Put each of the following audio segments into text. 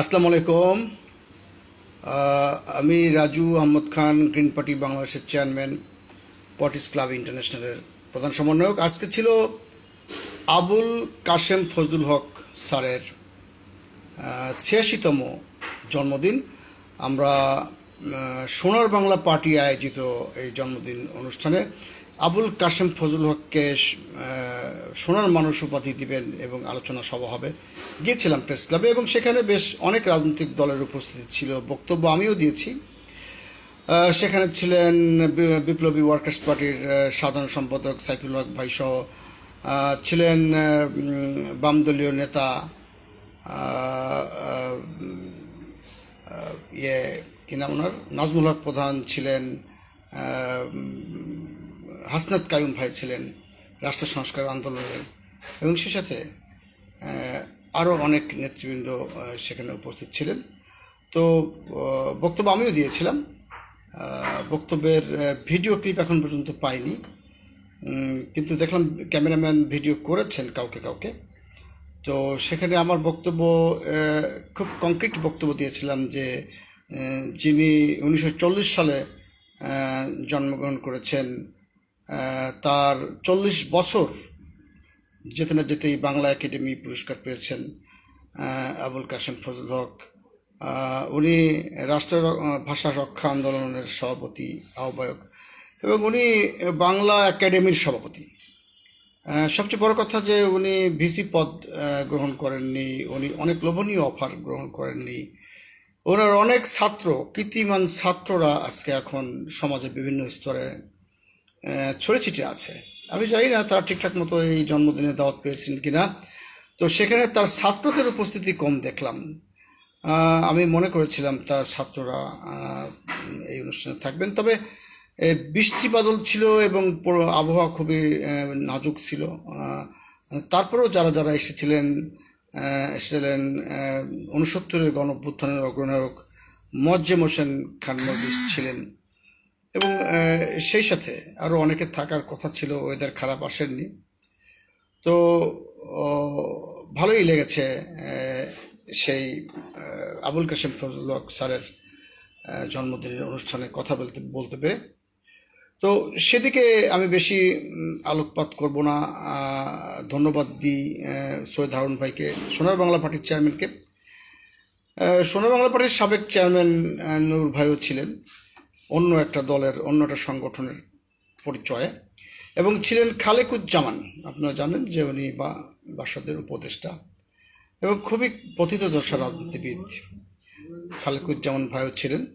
আসসালামু আলাইকুম। আমি রাজু আহমদ খান, গ্রিন পার্টি বাংলাদেশের চেয়ারম্যান, পটিস ক্লাব ইন্টারন্যাশনালের প্রধান সমন্বয়ক। আজকে ছিল আবুল কাশেম ফজলুল হক স্যারের ছিয়াশিতম জন্মদিন। আমরা সোনার বাংলা পার্টি আয়োজিত এই জন্মদিন অনুষ্ঠানে আবুল কাশেম ফজলুল হককে সোনার মানুষ উপাধি দিবেন এবং আলোচনা সভা হবে। গিয়েছিলাম প্রেস ক্লাবে এবং সেখানে বেশ অনেক রাজনৈতিক দলের উপস্থিতি ছিল। বক্তব্য আমিও দিয়েছি। সেখানে ছিলেন বিপ্লবী ওয়ার্কার্স পার্টির সাধারণ সম্পাদক সাইফুল হক ভাই সহ ছিলেন বামদলীয় নেতা ইয়ে কি নাম ওনার? নাজমুল হক প্রধান ছিলেন হাসনাত কায়ুম ভাই ছিলেন রাষ্ট্র সংস্কার আন্দোলনের। এবং সে সাথে আরও অনেক নেতৃবৃন্দ সেখানে উপস্থিত ছিলেন। তো বক্তব্য আমিও দিয়েছিলাম। বক্তব্যের ভিডিও ক্লিপ এখন পর্যন্ত পাইনি। কিন্তু দেখলাম ক্যামেরাম্যান ভিডিও করেছেন কাউকে কাউকে। তো সেখানে আমার বক্তব্য খুব কংক্রিট বক্তব্য দিয়েছিলাম যে যিনি উনিশশো চল্লিশ সালে জন্মগ্রহণ করেছেন তার চল্লিশ বছর যেতে না যেতেই বাংলা একাডেমি পুরস্কার পেয়েছেন আবুল কাশেম ফজল হক। উনি রাষ্ট্র ভাষা রক্ষা আন্দোলনের সভাপতি, আহ্বায়ক এবং উনি বাংলা একাডেমির সভাপতি। সবচেয়ে বড় কথা যে উনি ভিসি পদ গ্রহণ করেননি, উনি অনেক লোভনীয় অফার গ্রহণ করেননি। ওনার অনেক ছাত্র, কীর্তিমান ছাত্ররা আজকে এখন সমাজে বিভিন্ন স্তরে ছড়ে ছিটে আছে। আমি জানি না তারা ঠিকঠাক মতো এই জন্মদিনে দাওয়াত পেয়েছেন কিনা। তো সেখানে তার ছাত্রদের উপস্থিতি কম দেখলাম। আমি মনে করেছিলাম তার ছাত্ররা এই অনুষ্ঠানে থাকবেন। তবে বৃষ্টি বাদল ছিল এবং আবহাওয়া খুবই নাজুক ছিল। তারপরেও যারা যারা এসেছিলেন এসেছিলেন উনসত্তরের গণ অভ্যুত্থানের অগ্রনায়ক মজ্জেম হোসেন খান মজলিস ছিলেন। এবং সেই সাথে আরও অনেকে থাকার কথা ছিল, ওয়েদার খারাপ আসেননি। তো ভালোই লেগেছে সেই আবুল কাশেম ফজলুল হক স্যারের জন্মদিনের অনুষ্ঠানে কথা বলতে বলতে পেরে। তো সেদিকে আমি বেশি আলোকপাত করব না। ধন্যবাদ দিই সৈয়দ হারুন ভাইকে, সোনার বাংলা পার্টির চেয়ারম্যানকে। সোনার বাংলা পার্টির সাবেক চেয়ারম্যান নূর ভাইও ছিলেন। অন্য একটা দলের, অন্য একটা সংগঠনের পরিচয়ে। এবং ছিলেন খালেকুজ্জামান, আপনারা জানেন যে উনি বা, বাসাদের উপদেষ্টা। এবং খুবই পথিতদশা রাজনীতিবিদ খালেকুজ্জামান ভাইও ছিলেন,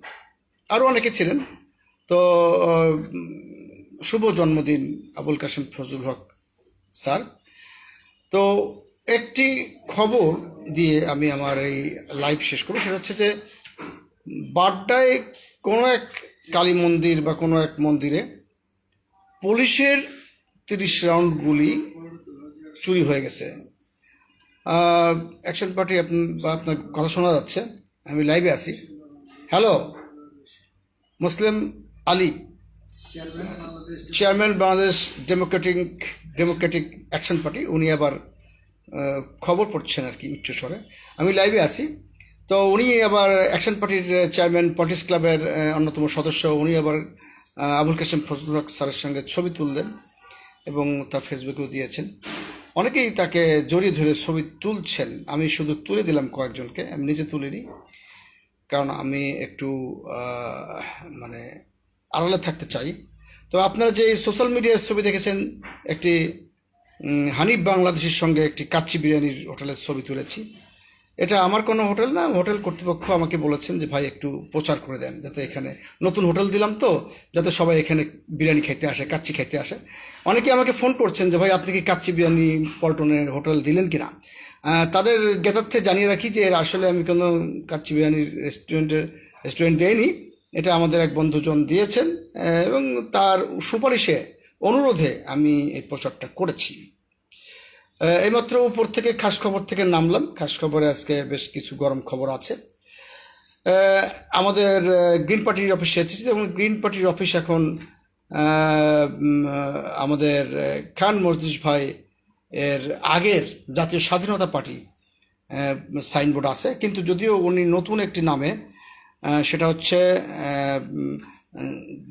আরও অনেকে ছিলেন। তো শুভ জন্মদিন আবুল কাশেম ফজল হক স্যার। তো, একটি খবর দিয়ে আমি আমার এই লাইভ শেষ করব। সেটা হচ্ছে যে বাড্ডায় কোনো এক কালী মন্দির বা কোনো এক মন্দিরে পুলিশের তিরিশ রাউন্ড গুলি চুরি হয়ে গেছে। অ্যাকশন পার্টি বা আপনার কথা শোনা যাচ্ছে, আমি লাইভে আছি। Hello Muslim Ali chairman Bangladesh democratic democratic action party উনি আবার খবর পড়ছেন আর কি উচ্চস্বরে। আমি লাইভে আছি। তো উনি আবার অ্যাকশন পার্টির চেয়ারম্যান, পলিটিক্স ক্লাবের অন্যতম সদস্য। উনি আবার আবুল কাশেম ফজলুল হক স্যারের সঙ্গে ছবি তুললেন এবং তা ফেসবুকেও দিয়েছেন। অনেকেই তাকে জড়িয়ে ধরে ছবি তুলছেন। আমি শুধু তুলে দিলাম কয়েকজনকে, আমি নিজে তুলিনি। কারণ আমি একটু মানে আড়ালে থাকতে চাই। তো আপনারা যে সোশ্যাল মিডিয়ার ছবি দেখেছেন, একটি হানিফ বাংলাদেশের সঙ্গে একটি কাচ্চি বিরিয়ানির হোটেলের ছবি তুলেছি। এটা আমার কোনো হোটেল না, হোটেল কর্তৃপক্ষ আমাকে বলেছেন যে, ভাই, একটু প্রচার করে দেন, যাতে এখানে নতুন হোটেল দিলাম তো, যাতে সবাই এখানে বিরিয়ানি খেতে আসে, কাচ্চি খেতে আসে। অনেকে আমাকে ফোন করছেন যে, ভাই, আপনি কি কাচ্চি বিরিয়ানি পল্টনের হোটেল দিলেন কি না তাদের জ্ঞাতার্থে জানিয়ে রাখি যে আসলে আমি কোনো কাচ্চি বিরিয়ানির রেস্টুরেন্টের রেস্টুরেন্ট দেয়নি এটা আমাদের এক বন্ধুজন দিয়েছেন এবং তার সুপারিশে, অনুরোধে আমি এই প্রচারটা করেছি। এইমাত্র উপর থেকে খাস খবর থেকে নামলাম। খাস খবরে আজকে বেশ কিছু গরম খবর আছে। আমাদের গ্রিন পার্টির অফিসে এসেছি এবং গ্রিন পার্টির অফিস এখন আমাদের খান মজলিস ভাই এর আগের জাতীয় স্বাধীনতা পার্টি সাইনবোর্ড আছে। কিন্তু যদিও উনি নতুন একটি নামে সেটা হচ্ছে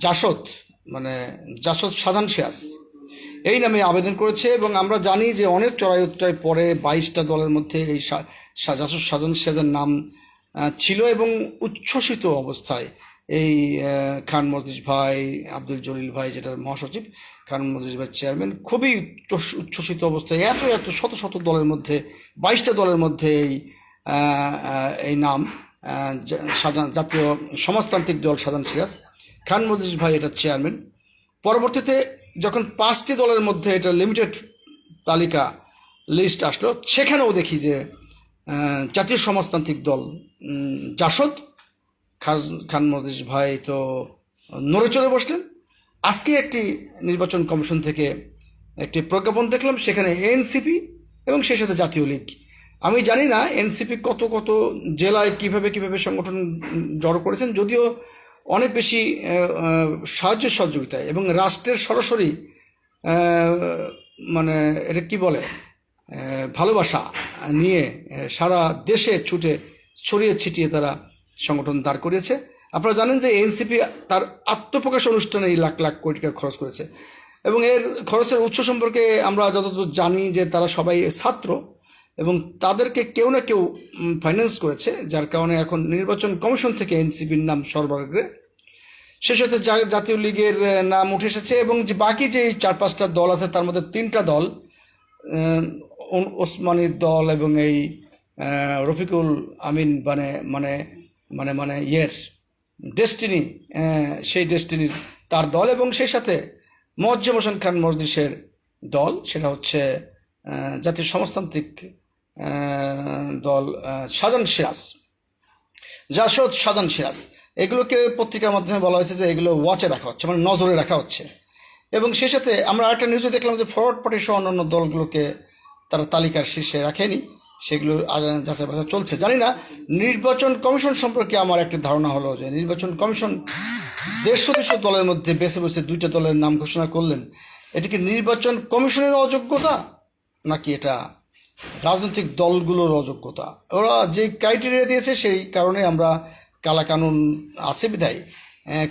জাসদ মানে জাসদ সাধান সিরাজ এই নামে আবেদন করেছে এবং আমরা জানি যে অনেক চড়াই উত্তরায় পরে বাইশটা দলের মধ্যে এই জাসদ সাজান সিরাজের নাম ছিল এবং উচ্ছ্বসিত অবস্থায় এই খান মজলিস ভাই, আব্দুল জলিল ভাই যেটার মহাসচিব, খান মজলিস ভাই চেয়ারম্যান, খুবই উচ্ছ্বস- উচ্ছ্বসিত অবস্থায় এত এত শত শত দলের মধ্যে, বাইশটা দলের মধ্যে এই এই নাম সাজান জাতীয় সমাজতান্ত্রিক দল সাজান সিরাজ, খান মজলিস ভাই এটার চেয়ারম্যান। পরবর্তীতে যখন পাঁচটি দলের মধ্যে এটা লিমিটেড তালিকা লিস্ট আসলো, সেখানেও দেখি যে জাতীয় সমাজতান্ত্রিক দল জাসদ খান মজলিস ভাই তো নড়ে চড়ে বসলেন। আজকে একটি নির্বাচন কমিশন থেকে একটি প্রজ্ঞাপন দেখলাম, সেখানে এনসিপি এবং সেই সাথে জাতীয় লীগ। আমি জানি না এনসিপি কত কত জেলায় কীভাবে কীভাবে সংগঠন জড়ো করেছেন, যদিও অনেক বেশি সাহায্য সহযোগিতায় এবং রাষ্ট্রের সরাসরি মানে এটা কী বলে ভালোবাসা নিয়ে সারা দেশে ছুটে ছড়িয়ে ছিটিয়ে তারা সংগঠন দাঁড় করিয়েছে। আপনারা জানেন যে এনসিপি তার আত্মপ্রকাশ অনুষ্ঠানে এই লাখ লাখ কোটি টাকা খরচ করেছে। এবং এর খরচের উৎস সম্পর্কে আমরা যতদূর জানি যে তারা সবাই ছাত্র এবং তাদেরকে কেউ না কেউ ফাইন্যান্স করেছে, যার কারণে এখন নির্বাচন কমিশন থেকে এনসিপির নাম সরবরাহে। সে সাথে জাতীয় লীগের নাম উঠে এসেছে এবং যে বাকি যে চার পাঁচটা দল আছে, তার মধ্যে তিনটা দল ওসমানীর দল এবং এই রফিকুল আমিন মানে মানে মানে মানে ইয়ের ডেস্টিনি সেই ডেস্টিনির তার দল এবং সেই সাথে মোয়াজ্জেম হোসেন খান মজলিসের দল, সেটা হচ্ছে জাতীয় সমাজতান্ত্রিক দল সাজান সিরাজ। জাসদ সাজান সিরাজ। এগুলোকে পত্রিকার মাধ্যমে বলা হয়েছে যে এগুলো ওয়াচে রাখা হচ্ছে মানে নজরে রাখা হচ্ছে। এবং সেই সাথে আমরা আরেকটা নিউজে দেখলাম যে ফরওয়ার্ড পার্টি সহ অন্যান্য দলগুলোকে তারা তালিকার শীর্ষে রাখেনি। সেগুলো যাচাই বাছাই চলছে। জানি না, নির্বাচন কমিশন সম্পর্কে আমার একটা ধারণা হলো যে নির্বাচন কমিশন দেড়শো সদস্য দলের মধ্যে বেছে বেছে দুইটা দলের নাম ঘোষণা করলেন। এটি কি নির্বাচন কমিশনের অযোগ্যতা? নাকি এটা রাজনৈতিক দলগুলোর অযোগ্যতা। ওরা যে ক্রাইটেরিয়া দিয়েছে সেই কারণে আমরা কালা কানুন আছে বিধায়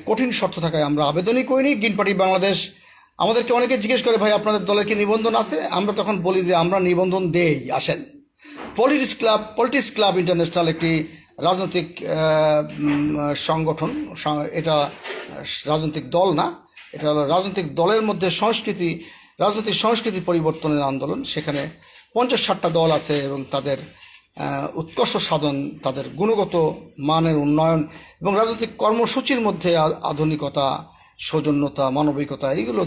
কঠিন শর্ত থাকায় আমরা আবেদনই করিনি। গ্রিন পার্টি বাংলাদেশ, আমাদেরকে অনেকে জিজ্ঞেস করে, ভাই, আপনাদের দলে কি নিবন্ধন আছে? আমরা তখন বলি যে, আমরা নিবন্ধন দেই, আসেন। Politics club politics club international একটি রাজনৈতিক সংগঠন এটা রাজনৈতিক দল না, এটা হলো রাজনৈতিক দলের মধ্যে সংস্কৃতি, রাজনৈতিক সংস্কৃতি পরিবর্তনের আন্দোলন। সেখানে পঞ্চাশ ষাটটা দল আছে এবং তাদের উৎকর্ষ সাধন, তাদের গুণগত মানের উন্নয়ন এবং রাজনৈতিক কর্মসূচির মধ্যে আধুনিকতা, সৌজন্যতা, মানবিকতা এইগুলো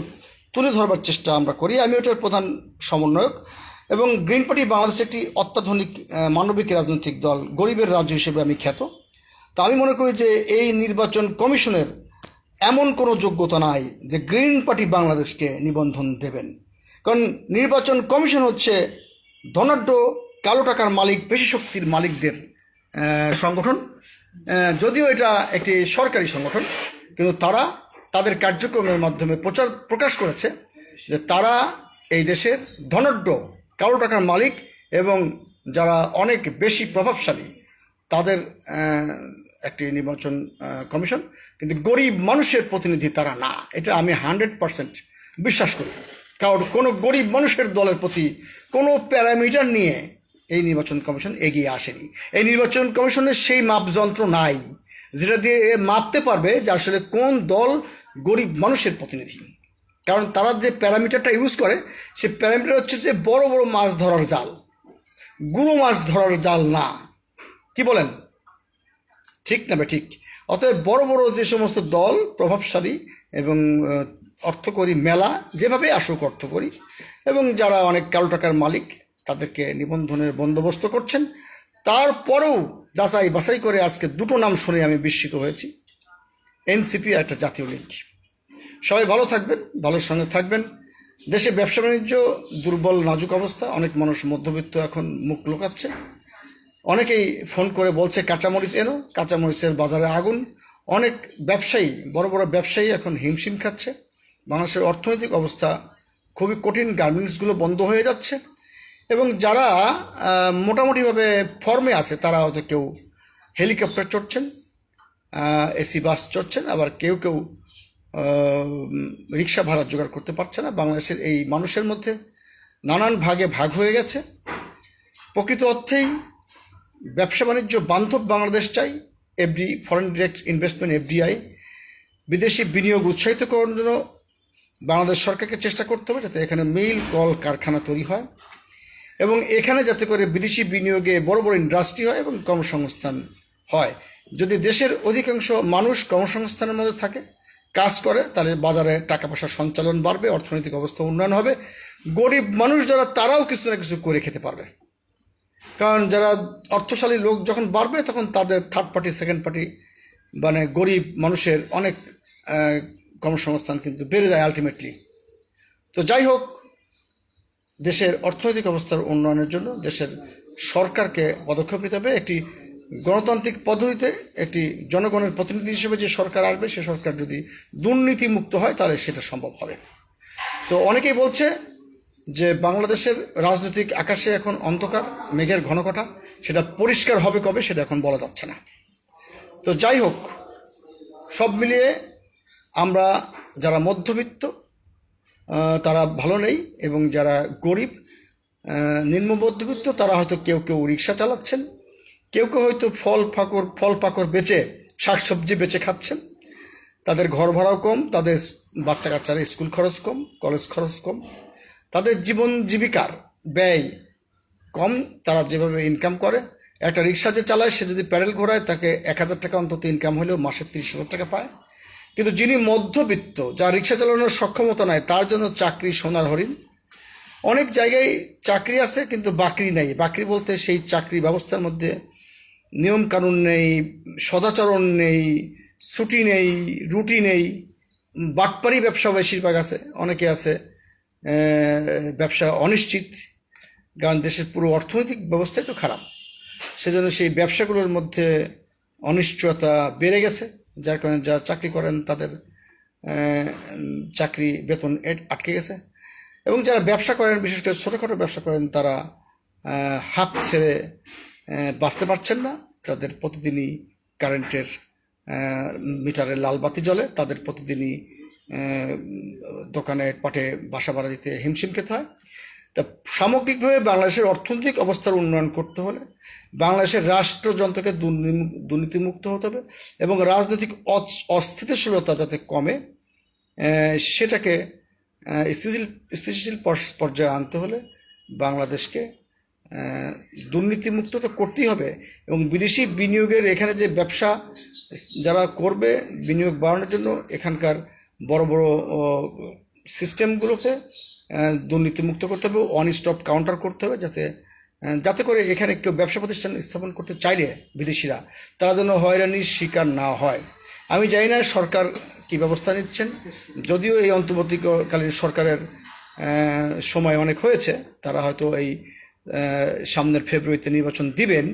তুলে ধরবার চেষ্টা আমরা করি। আমি ওটার প্রধান সমন্বয়ক এবং গ্রিন পার্টি বাংলাদেশ একটি অত্যাধুনিক মানবিক রাজনৈতিক দল, গরিবের রাজ্য হিসেবে আমি খ্যাত। তা আমি মনে করি যে এই নির্বাচন কমিশনের এমন কোনো যোগ্যতা নাই যে গ্রিন পার্টি বাংলাদেশকে নিবন্ধন দেবেন। কারণ নির্বাচন কমিশন হচ্ছে ধনাঢ্য কালো টাকার মালিক পেশি শক্তির মালিকদের সংগঠন। যদিও এটা একটি সরকারি সংগঠন, কিন্তু তারা তাদের কার্যক্রমের মাধ্যমে প্রচার প্রকাশ করেছে যে তারা এই দেশের ধনাঢ্য কালো টাকার মালিক এবং যারা অনেক বেশি প্রভাবশালী, তাদের একটি নির্বাচন কমিশন। কিন্তু গরিব মানুষের প্রতিনিধি তারা না। এটা আমি হান্ড্রেড পার্সেন্ট বিশ্বাস করি। কারণ কোনো গরিব মানুষের দলের প্রতি কোনো প্যারামিটার নিয়ে এই নির্বাচন কমিশন এগিয়ে আসেনি। এই নির্বাচন কমিশনের সেই মাপযন্ত্র নাই, যেটা দিয়ে মাপতে পারবে যে আসলে কোন দল গরিব মানুষের প্রতিনিধি। কারণ তারা যে প্যারামিটারটা ইউজ করে, সে প্যারামিটার হচ্ছে যে বড় বড় মাছ ধরার জাল। গুঁড়ো মাছ ধরার জাল না। কি বলেন? ঠিক না ঠিক। অতএব বড় বড় যে সমস্ত দল প্রভাবশালী এবং অর্থকরী মেলা যেভাবে আসুক অর্থকরী এবং যারা অনেক কালো টাকার মালিক, তাদেরকে নিবন্ধনের বন্দোবস্ত করছেন। তারপরেও যাচাই বাছাই করে আজকে দুটো নাম শুনে আমি বিস্মিত হয়েছি। এনসিপি আর একটা জাতীয় লীগ। সবাই ভালো থাকবেন, ভালোর সঙ্গে থাকবেন। দেশে ব্যবসা বাণিজ্য, দুর্বল, নাজুক অবস্থা, অনেক মানুষ মধ্যবিত্ত এখন মুখ লোকাচ্ছে। অনেকেই ফোন করে বলছে, কাঁচামরিচ এনো, কাঁচামরিচের বাজারে আগুন। অনেক ব্যবসায়ী, বড় বড় ব্যবসায়ী এখন হিমশিম খাচ্ছে। বাংলাদেশের অর্থনৈতিক অবস্থা খুবই কঠিন, গার্মেন্টসগুলো বন্ধ হয়ে যাচ্ছে এবং যারা মোটামুটিভাবে ফর্মে আছে, তারা হয়তো কেউ হেলিকপ্টার চড়ছেন এসি, বাস চড়ছেন, আবার কেউ কেউ রিক্সা ভাড়া জোগাড় করতে পারছে না। বাংলাদেশের এই মানুষের মধ্যে নানান ভাগে ভাগ হয়ে গেছে। প্রকৃত অর্থেই ব্যবসা বাণিজ্য বান্ধব বাংলাদেশ চাই। FD foreign direct investment FDI, বিদেশি বিনিয়োগ উৎসাহিত করার জন্য বাংলাদেশ সরকারকে চেষ্টা করতে হবে যাতে এখানে মিল, কল, কারখানা তৈরি হয় এবং এখানে যাতে করে বিদেশি বিনিয়োগে বড় বড় ইন্ডাস্ট্রি হয় এবং কর্মসংস্থান হয়। যদি দেশের অধিকাংশ মানুষ কর্মসংস্থানের মধ্যে থাকে, কাজ করে, তাহলে বাজারে টাকা পয়সার সঞ্চালন বাড়বে, অর্থনৈতিক অবস্থা উন্নয়ন হবে। গরিব মানুষ যারা, তারাও কিছু না কিছু করে খেতে পারবে। কারণ যারা অর্থশালী লোক যখন বাড়বে, তখন তাদের থার্ড পার্টি সেকেন্ড পার্টি মানে গরিব মানুষের অনেক কর্মসংস্থান কিন্তু বেড়ে যায় আলটিমেটলি তো যাই হোক, দেশের অর্থনৈতিক অবস্থার উন্নয়নের জন্য দেশের সরকারকে পদক্ষেপ নিতে হবে। একটি গণতান্ত্রিক পদ্ধতিতে একটি জনগণের প্রতিনিধি হিসেবে যে সরকার আসবে, সে সরকার যদি দুর্নীতিমুক্ত হয়, তাহলে সেটা সম্ভব হবে। তো অনেকেই বলছে যে বাংলাদেশের রাজনৈতিক আকাশে এখন অন্ধকার, মেঘের ঘনঘটা সেটা পরিষ্কার হবে কবে, সেটা এখন বলা যাচ্ছে না। তো যাই হোক, সব মিলিয়ে আমরা যারা মধ্যবিত্ত তারা ভালো নেই এবং যারা গরিব নিম্ন মধ্যবিত্ত, তারা হয়তো কেউ কেউ রিক্সা চালাচ্ছেন, কেউ কেউ হয়তো ফল ফাকর, ফল পাকড় বেচে, শাকসবজি বেচে খাচ্ছেন। তাদের ঘর ভাড়াও কম, তাদের বাচ্চা কাচ্চার স্কুল খরচ কম, কলেজ খরচ কম। তাদের জীবন জীবিকার ব্যয় কম, তারা যেভাবে ইনকাম করে। একটা রিক্সা যে চালায়, সে যদি প্যাডেল ঘোরায়, তাকে এক হাজার টাকা অন্তত ইনকাম হলেও মাসে তিরিশ হাজার টাকা পায়। কিন্তু যিনি মধ্যবিত্ত, যার রিক্সা চালানোর সক্ষমতা নাই, তার জন্য চাকরি সোনার হরিণ। অনেক জায়গায় চাকরি আছে, কিন্তু বাকরি নেই। বাকরি বলতে সেই চাকরি ব্যবস্থার মধ্যে নিয়ম কানুন নেই, সদাচরণ নেই, ছুটি নেই, রুটি নেই। বাটপারি ব্যবসা বেশিরভাগ আছে, অনেকে আছে ব্যবসা অনিশ্চিত। কারণ দেশের পুরো অর্থনৈতিক ব্যবস্থাই তো খারাপ। সেজন্য সেই ব্যবসাগুলোর মধ্যে অনিশ্চয়তা বেড়ে গেছে। যার কারণে যারা চাকরি করেন, তাদের চাকরি বেতন আটকে গেছে। এবং যারা ব্যবসা করেন, বিশেষ করে ছোটোখাটো ব্যবসা করেন, তারা হাত ছেড়ে বাঁচতে পারছেন না। তাদের প্রতিদিনই কারেন্টের মিটারে লাল বাতি জ্বলে। তাদের প্রতিদিনই দোকানে, পাটে বাসা ভাড়া দিতে হিমশিম খেতে হয়। তা সামগ্রিকভাবে বাংলাদেশের অর্থনৈতিক অবস্থার উন্নয়ন করতে হলে বাংলাদেশের রাষ্ট্রযন্ত্রকে দুর্নীতিমুক্ত হতে হবে এবং রাজনৈতিক অস্থিতিশীলতা যাতে কমে সেটাকে স্থিতিশীল স্থিতিশীল পর্যায়ে আনতে হলে বাংলাদেশকে দুর্নীতিমুক্ত তো করতেই হবে এবং বিদেশি বিনিয়োগের এখানে যে ব্যবসা যারা করবে বিনিয়োগ বাড়ানোর জন্য এখানকার বড় বড় সিস্টেমগুলোকে দুর্নীতিমুক্ত করতে হবে অন স্টপ কাউন্টার করতে হবে যাতে যাতে করে এখানে কেউ ব্যবসা প্রতিষ্ঠান স্থাপন করতে চাইলে বিদেশিরা, তারা যেন হয়রানির শিকার না হয়। আমি জানি না সরকার কি ব্যবস্থা নিচ্ছেন, যদিও এই অন্তর্বর্তীকালীন সরকারের সময় অনেক হয়েছে, তারা হয়তো এই সামনের ফেব্রুয়ারিতে নির্বাচন দিবেন।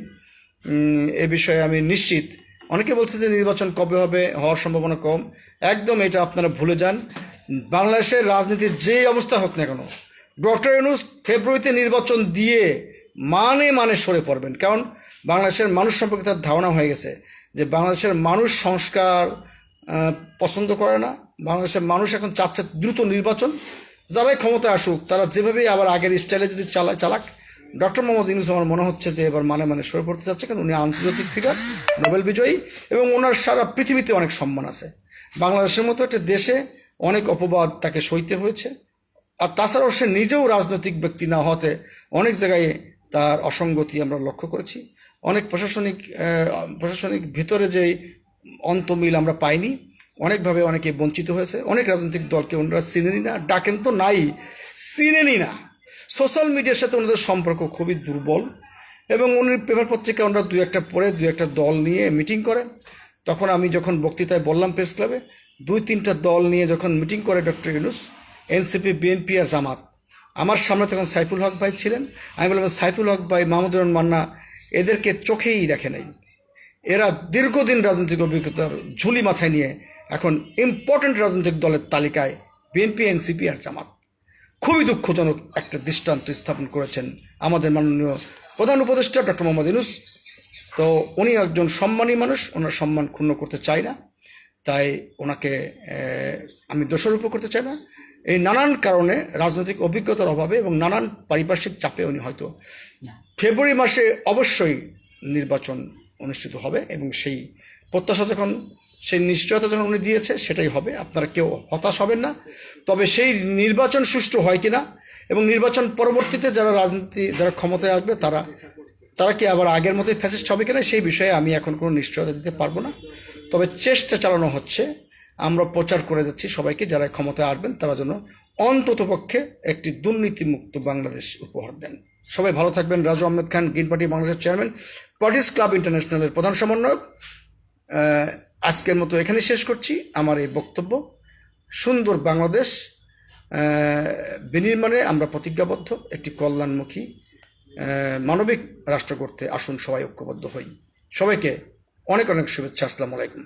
এ বিষয়ে আমি নিশ্চিত, অনেকে বলছে যে নির্বাচন কবে হবে, হওয়ার সম্ভাবনা কম, একদম এটা আপনারা ভুলে যান। বাংলাদেশের রাজনীতির যে অবস্থা হোক না কেন, ডক্টর ইউনুস ফেব্রুয়ারিতে নির্বাচন দিয়ে মানে মানে সরে পড়বেন। কারণ বাংলাদেশের মানুষ সম্পর্কে তার ধারণা হয়ে গেছে যে বাংলাদেশের মানুষ সংস্কার পছন্দ করে না। বাংলাদেশের মানুষ এখন চাচ্ছে দ্রুত নির্বাচন। যারাই ক্ষমতায় আসুক, তারা যেভাবেই আবার আগের স্টাইলে যদি চালায় চালাক, ডক্টর মোহাম্মদ ইউনুস আমার মনে হচ্ছে যে এবার মানে মানে সরে পড়তে চাচ্ছে কারণ উনি আন্তর্জাতিক ফিগার নোবেল বিজয়ী এবং ওনার সারা পৃথিবীতে অনেক সম্মান আছে। বাংলাদেশের মতো একটা দেশে অনেক অপবাদ তাকে সইতে হয়েছে। আর তাছাড়াও সে নিজেও রাজনৈতিক ব্যক্তি না হতে অনেক জায়গায় তার অসঙ্গতি আমরা লক্ষ্য করেছি। অনেক প্রশাসনিক প্রশাসনিক ভিতরে যে অন্তমিল আমরা পাইনি, অনেকভাবে অনেকে বঞ্চিত হয়েছে। অনেক রাজনৈতিক দলকে ওনারা চিনেনি না, ডাকেন তো নাই, চিনেনি না। সোশ্যাল মিডিয়ার সাথে ওনাদের সম্পর্ক খুবই দুর্বল এবং উনি পেপার পত্রিকা ওনারা দু একটা পড়ে দু একটা দল নিয়ে মিটিং করে। তখন আমি যখন বক্তৃতায় বললাম প্রেস ক্লাবে দুই তিনটা দল নিয়ে যখন মিটিং করে ডক্টর ইউনুস, এনসিপি, বিএনপি আর জামাত, আমার সামনে তখন সাইফুল হক ভাই ছিলেন। আমি বললাম, সাইফুল হক ভাই, মাহমুদুর মান্না, এদেরকে চোখেই দেখে নাই। এরা দীর্ঘদিন রাজনৈতিক অভিজ্ঞতার ঝুলি মাথায় নিয়ে এখন ইম্পর্টেন্ট রাজনৈতিক দলের তালিকায় বিএনপি, এনসিপি আর জামাত। খুবই দুঃখজনক একটা দৃষ্টান্ত স্থাপন করেছেন আমাদের মাননীয় প্রধান উপদেষ্টা ডক্টর মোহাম্মদ ইউনুস। তো উনি একজন সম্মানী মানুষ, ওনার সম্মান ক্ষুণ্ণ করতে চাই না। তাই ওনাকে আমি দোষারোপ করতে চাই না। এই নানান কারণে রাজনৈতিক অভিজ্ঞতার অভাবে এবং নানান পারিপার্শ্বিক চাপে উনি হয়তো ফেব্রুয়ারি মাসে অবশ্যই নির্বাচন অনুষ্ঠিত হবে এবং সেই প্রত্যাশা যখন সেই নিশ্চয়তা যখন উনি দিয়েছে সেটাই হবে। আপনারা কেউ হতাশ হবেন না। তবে সেই নির্বাচন সুষ্ঠু হয় কিনা এবং নির্বাচন পরবর্তীতে যারা রাজনীতি যারা ক্ষমতায় আসবে তারা তারা কি আবার আগের মতোই ফ্যাসিস্ট হবে কিনা সেই বিষয়ে আমি এখন কোনো নিশ্চয়তা দিতে পারব না। তবে চেষ্টা চালানো হচ্ছে। আমরা প্রচার করে যাচ্ছি সবাইকে, যারা ক্ষমতায় আসবেন, তারা যেন অন্ততপক্ষে একটি দুর্নীতিমুক্ত বাংলাদেশ উপহার দেন। সবাই ভালো থাকবেন। রাজু আহমেদ খান, গ্রিন পার্টি বাংলাদেশের চেয়ারম্যান, পার্টিস ক্লাব ইন্টারন্যাশনালের প্রধান সমন্বয়ক। আজকের মতো এখানে শেষ করছি। আমার এই বক্তব্য, সুন্দর বাংলাদেশ বিনির্মাণে আমরা প্রতিজ্ঞাবদ্ধ, একটি কল্যাণমুখী মানবিক রাষ্ট্র করতে আসুন, সবাই ঐক্যবদ্ধ হই। সবাইকে অনেক অনেক শুভেচ্ছা আসসালামু আলাইকুম।